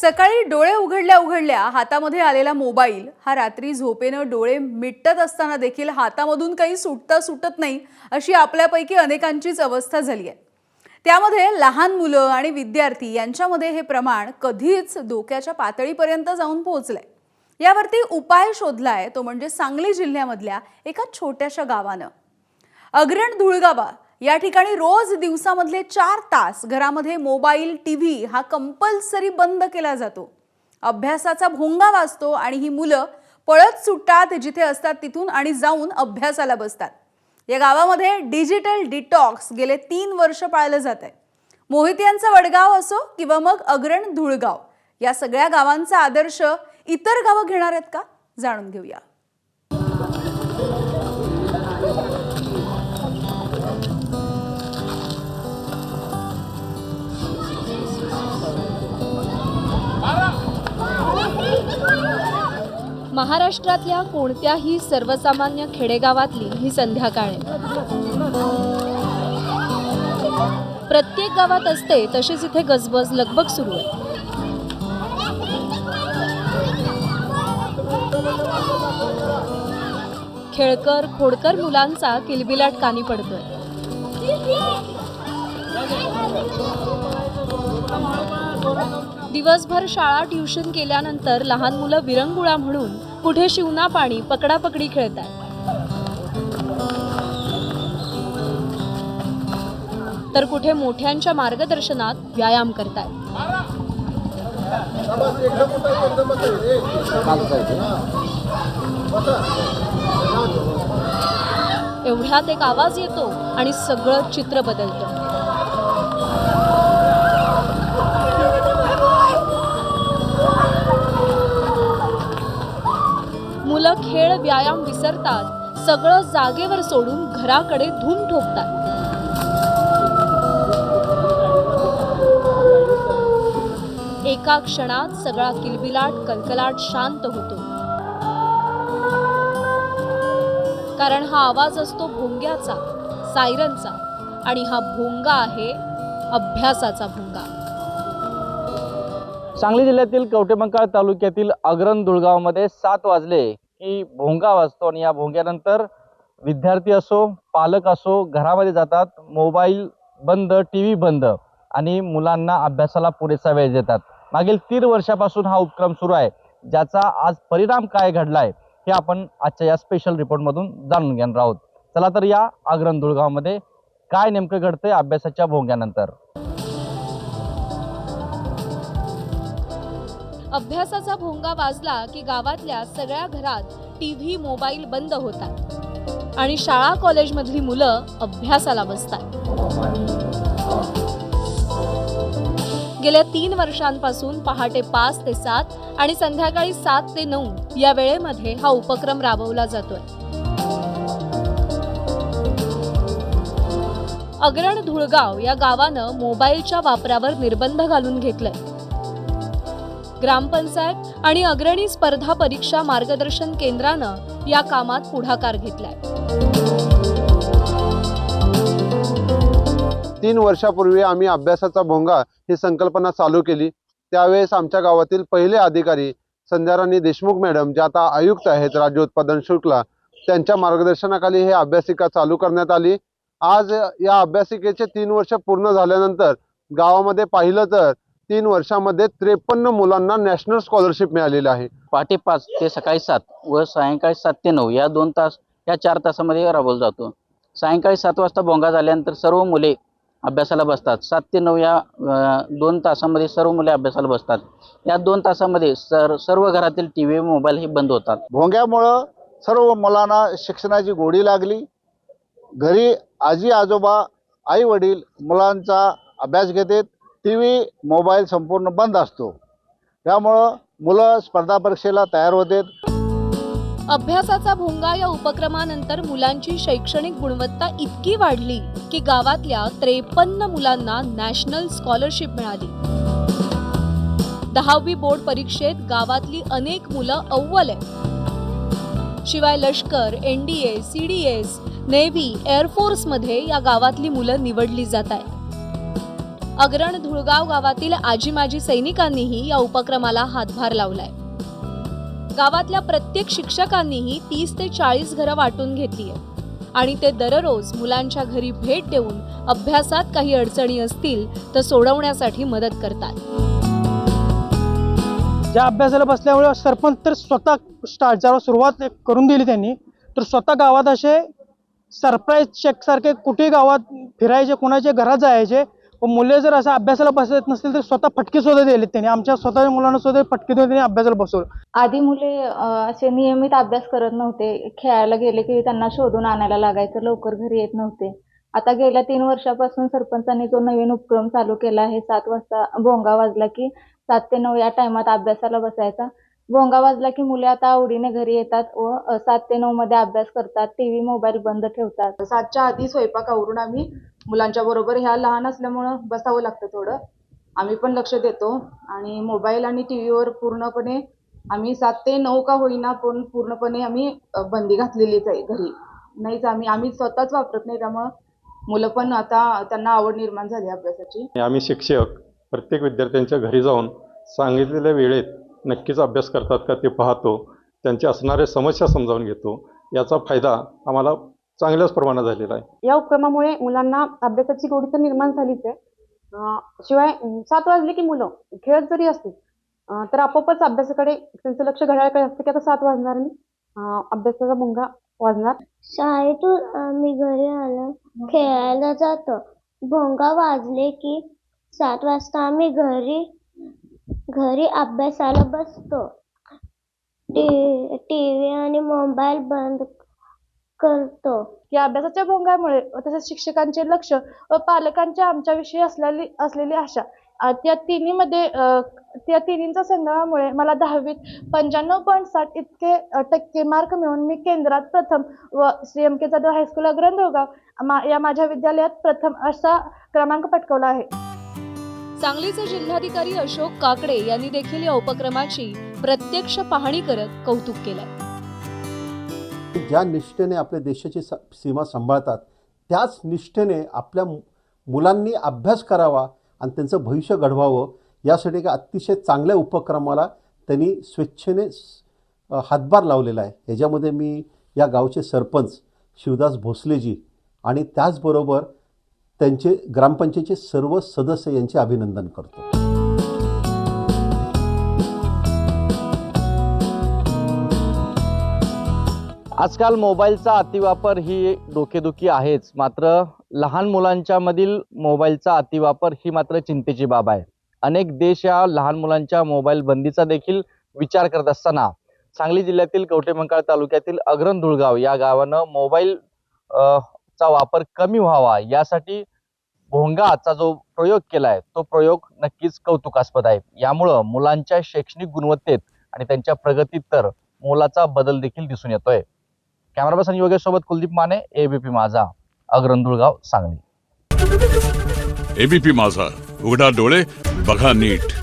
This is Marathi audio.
सकाळी डोळे उघडल्या उघडल्या हातामध्ये आलेला मोबाईल हा रात्री झोपेनं डोळे मिटत असताना देखील हातामधून काही सुटता सुटत नाही अशी आपल्यापैकी अनेकांचीच अवस्था झाली आहे. त्यामध्ये लहान मुलं आणि विद्यार्थी यांच्यामध्ये हे प्रमाण कधीच धोक्याच्या पातळीपर्यंत जाऊन पोहोचलंय. यावरती उपाय शोधलाय तो म्हणजे सांगली जिल्ह्यामधल्या एका छोट्याशा गावानं. अग्रण धुळगावा या ठिकाणी रोज दिवसामधले चार तास घरामध्ये मोबाईल टी व्ही हा कंपल्सरी बंद केला जातो. अभ्यासाचा भोंगा वाजतो आणि ही मुलं पळत सुटतात जिथे असतात तिथून आणि जाऊन अभ्यासाला बसतात. या गावामध्ये डिजिटल डिटॉक्स गेले तीन वर्ष पाळलं जात आहे. मोहित यांचं वडगाव असो किंवा मग अग्रण धुळगाव या सगळ्या गावांचा आदर्श इतर गावं घेणार आहेत का? जाणून घेऊया. महाराष्ट्रातल्या कोणत्याही सर्वसामान्य खेडेगावातली ही संध्याकाळ आहे. प्रत्येक गावात असते तशीच इथे गजबज लगबग सुरू आहे. खेळकर खोडकर मुलांचा किलबिलाट कानी पडतोय. दिवसभर शाळा ट्युशन केल्यानंतर लहान मुलं विरंगुळा म्हणून कुठे शिवना पाणी पकडापकडी खेळतात. तर कुठे मोठ्यांच्या मार्गदर्शनात व्यायाम करतात एवढ्यात एक आवाज येतो आणि सगळं चित्र बदलतं. मुलं खेळ व्यायाम विसरतात. सगळं जागेवर सोडून घराकडे धूम ठोकतात. एका क्षणात सगळा किलबिलाट कलकलाट शांत होतो. कारण हा आवाज असतो भोंग्याचा सायरनचा. आणि हा भोंगा आहे अभ्यासाचा भोंगा. सांगली जिल्ह्यातील कवटेमंकाळ तालुक्यातील अग्रन धुळगावमध्ये सात वाजले. की भोंगा वाजतो आणि या भोंग्यानंतर विद्यार्थी असो पालक असो घरामध्ये जातात मोबाईल बंद टी व्ही बंद आणि मुलांना अभ्यासाला पुरेसा वेळ देतात. मागील तीन वर्षापासून हा उपक्रम सुरू आहे ज्याचा आज परिणाम काय घडलाय हे आपण आजच्या या स्पेशल रिपोर्टमधून जाणून घेणार आहोत. चला तर या आग्रन धुळगावमध्ये काय नेमकं घडतंय अभ्यासाच्या भोंग्यानंतर? अभ्यासाचा भोंगा वाजला की गावातल्या सगळ्या घरात टी व्ही मोबाईल बंद होतात. आणि शाळा कॉलेजमधली मुलं अभ्यासाला बसतात. गेल्या तीन वर्षांपासून पहाटे पाच ते सात आणि संध्याकाळी सात ते नऊ या वेळेमध्ये हा उपक्रम राबवला जातोय. अग्रण धुळगाव या गावानं मोबाईलच्या वापरावर निर्बंध घालून घेतलंय. ग्रामपंचायत आणि अग्रणी स्पर्धा परीक्षा मार्गदर्शन केंद्रानं या कामात पुढाकार घेतलाय. तीन वर्षापूर्वी आम्ही अभ्यासाचा भोंगा ही संकल्पना चालू केली. त्यावेळेस आमच्या गावातील पहिले अधिकारी संध्याराणी देशमुख मॅडम ज्या आता आयुक्त आहेत राज्य उत्पादन शुल्कला त्यांच्या मार्गदर्शनाखाली हे अभ्यासिका चालू करण्यात आली. आज या अभ्यासिकेचे तीन वर्ष पूर्ण झाल्यानंतर गावामध्ये पाहिलं तर तीन वर्षामध्ये त्रेपन्न मुलांना नॅशनल स्कॉलरशिप मिळालेली आहे. पहाटे पाच ते सकाळी सात व सायंकाळी सात ते नऊ या दोन तास या चार तासामध्ये राबवला जातो. सायंकाळी सात वाजता भोंगा झाल्यानंतर सर्व मुले अभ्यासाला बसतात. सात ते नऊ या दोन तासामध्ये सर्व मुले अभ्यासाला बसतात. या दोन तासामध्ये सर सर्व घरातील टी व्ही मोबाईल हे बंद होतात. भोंग्यामुळं सर्व मुलांना शिक्षणाची गोडी लागली. घरी आजी आजोबा आई वडील मुलांचा अभ्यास घेतात. टी व्ही मोबाईल संपूर्ण बंद असतो. त्यामुळं मुलं स्पर्धा परीक्षेला तयार होतात. अभ्यासाचा भोंगा या उपक्रमानंतर मुलांची शैक्षणिक गुणवत्ता इतकी वाढली की गावातल्या त्रेपन्न मुलांना नॅशनल स्कॉलरशिप मिळाली. दहावी बोर्ड परीक्षेत गावातली अनेक मुलं अव्वल आहेत. शिवाय लष्कर एनडीए सीडीएस नेव्ही एअरफोर्समध्ये या गावातली मुलं निवडली जात आहेत. अग्रण धुळगाव गावातील आजी माजी सैनिकांनीही या उपक्रमाला हातभार लावलाय. गावातल्या प्रत्येक शिक्षकांनीही तीस ते चाळीस घरं वाटून घेतली आणि ते दररोज मुलांच्या घरी भेट देऊन अभ्यासात काही अडचणी असतील तर सोडवण्यासाठी मदत करतात. ज्या अभ्यासाला बसल्यामुळे सरपंच तर स्वतः स्टार्ट ज्याला सुरुवात करून दिली त्यांनी तर स्वतः गावात असे सरप्राईज चेक सारखे कुठे गावात फिरायचे कोणाच्या घरात जायचे व मुले जर असं अभ्यासाला बसत नसतील तर स्वतः फटके सुद्धा दिले त्यांनी. आमच्या स्वतःच्या मुलांना सुद्धा फटके देऊन त्यांनी अभ्यासाला बसवलं. आधी मुले असे नियमित अभ्यास करत नव्हते. खेळायला गेले की त्यांना शोधून आणायला लागायचं. लवकर घरी येत नव्हते. आता गेल्या तीन वर्षापासून सरपंचांनी जो नवीन उपक्रम चालू केला आहे सात वाजता भोंगा वाजला की सात ते नऊ या टायमात अभ्यासाला बसायचा. भोंगा वाजला की मुले आता आवडीने घरी येतात व सात ते नऊ मध्ये अभ्यास करतात. टीव्ही मोबाईल बंद ठेवतात. सातच्या आधी स्वयंपाक आवरून आम्ही मुलांच्या बरोबर ह्या लहान असल्यामुळं बसावं लागतं थोडं. आम्ही पण लक्ष देतो आणि मोबाईल आणि टी व्हीवर पूर्णपणे आम्ही सात ते नऊ का होईना पण पूर्णपणे आम्ही बंदी घातलेलीच आहे घरी. नाहीच आम्ही आम्ही स्वतःच वापरत नाही त्यामुळं मुलं पण आता त्यांना आवड निर्माण झाली अभ्यासाची. आम्ही शिक्षक प्रत्येक विद्यार्थ्यांच्या घरी जाऊन सांगितलेल्या वेळेत नक्कीच अभ्यास करतात का ते पाहतो. त्यांच्या असणाऱ्या समस्या समजावून घेतो. याचा फायदा आम्हाला चांगल्याच प्रमाणात झालेला आहे. या उपक्रमामुळे मुलांना अभ्यासाची गोडी तर निर्माण झालीच आहे. शिवाय सात वाजले की मुलं खेळत जरी असतील तर आपोआपच अभ्यासाकडे त्यांचं लक्ष घड्याळकडे असतं की आता सात वाजणार आणि अभ्यासाचा भुंगा वाजणार. शाळेतून आम्ही घरी आलो खेळायला जातो. भोंगा वाजले की सात वाजता आम्ही घरी घरी अभ्यासाला बसतो. टी टी आणि मोबाईल बंद करतो. या अभ्यासाच्या भोंगामुळे तसेच शिक्षकांचे लक्ष व पालकांच्या आमच्याविषयी असलेली असलेली आशा. त्या तिन्हीमध्ये त्या तिन्हींच्या संगमामुळे मला दहावीत पंच्याण्णव पॉईंट साठ इतके टक्के मार्क मिळून मी केंद्रात प्रथम व Shri M K Jadhav high school अग्रंदोगाव मा या माझ्या विद्यालयात प्रथम असा क्रमांक पटकावला आहे. सांगलीचे जिल्हाधिकारी अशोक काकडे यांनी देखील या उपक्रमाची प्रत्यक्ष पाहणी करत कौतुक केलंय ज्या निष्ठेने आपल्या देशाची स सीमा सांभाळतात त्याच निष्ठेने आपल्या मुलांनी अभ्यास करावा आणि त्यांचं भविष्य घडवावं यासाठी एका अतिशय चांगल्या उपक्रमाला त्यांनी स्वेच्छेने हातभार लावलेला आहे. ह्याच्यामध्ये मी या गावचे सरपंच शिवदास भोसलेजी आणि त्याचबरोबर त्यांचे ग्रामपंचायतीचे सर्व सदस्य यांचे अभिनंदन करतो. आजकाल मोबाईलचा अतिवापर ही डोकेदुखी आहेच. मात्र लहान मुलांच्या मधील मोबाईलचा अतिवापर ही मात्र चिंतेची बाब आहे. अनेक देश या लहान मुलांच्या मोबाईल बंदीचा देखील विचार करत असताना सांगली जिल्ह्यातील कवटेमंकाळ तालुक्यातील अग्रण धुळगाव या गावानं मोबाईल चा वापर कमी व्हावा यासाठी भोंगाचा जो प्रयोग केलाय तो प्रयोग नक्कीच कौतुकास्पद आहे. यामुळं मुलांच्या शैक्षणिक गुणवत्तेत आणि त्यांच्या प्रगतीत तर मोलाचा बदल देखील दिसून येतोय. कॅमेरा पर्सन योगेश सोबत कुलदीप माने एबीपी माझा अग्रंदुळगाव सांगली. एबीपी माझा उघडा डोळे बघा नीट.